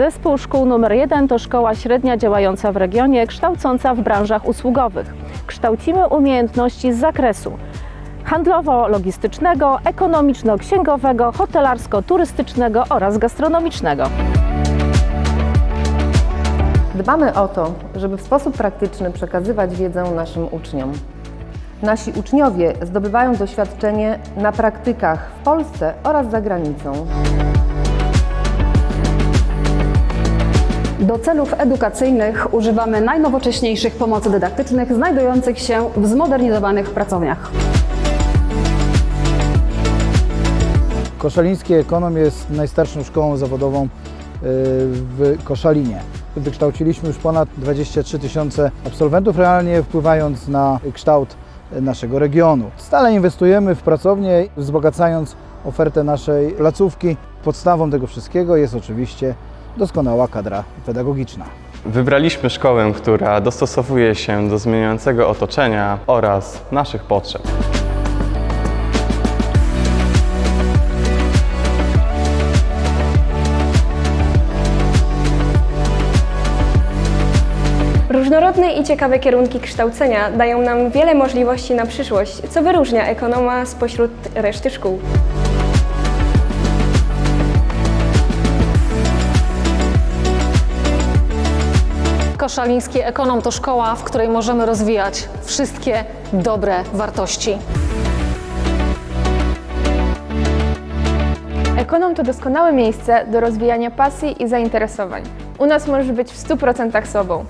Zespół szkół nr 1 to szkoła średnia działająca w regionie, kształcąca w branżach usługowych. Kształcimy umiejętności z zakresu handlowo-logistycznego, ekonomiczno-księgowego, hotelarsko-turystycznego oraz gastronomicznego. Dbamy o to, żeby w sposób praktyczny przekazywać wiedzę naszym uczniom. Nasi uczniowie zdobywają doświadczenie na praktykach w Polsce oraz za granicą. Do celów edukacyjnych używamy najnowocześniejszych pomocy dydaktycznych znajdujących się w zmodernizowanych pracowniach. Koszaliński Ekonom jest najstarszą szkołą zawodową y, w Koszalinie. Wykształciliśmy już ponad 23 tysiące absolwentów, realnie wpływając na kształt naszego regionu. Stale inwestujemy w pracownię, wzbogacając ofertę naszej placówki. Podstawą tego wszystkiego jest oczywiście doskonała kadra pedagogiczna. Wybraliśmy szkołę, która dostosowuje się do zmieniającego otoczenia oraz naszych potrzeb. Różnorodne i ciekawe kierunki kształcenia dają nam wiele możliwości na przyszłość, co wyróżnia ekonoma spośród reszty szkół. Koszaliński Ekonom to szkoła, w której możemy rozwijać wszystkie dobre wartości. Ekonom to doskonałe miejsce do rozwijania pasji i zainteresowań. U nas możesz być w 100% sobą.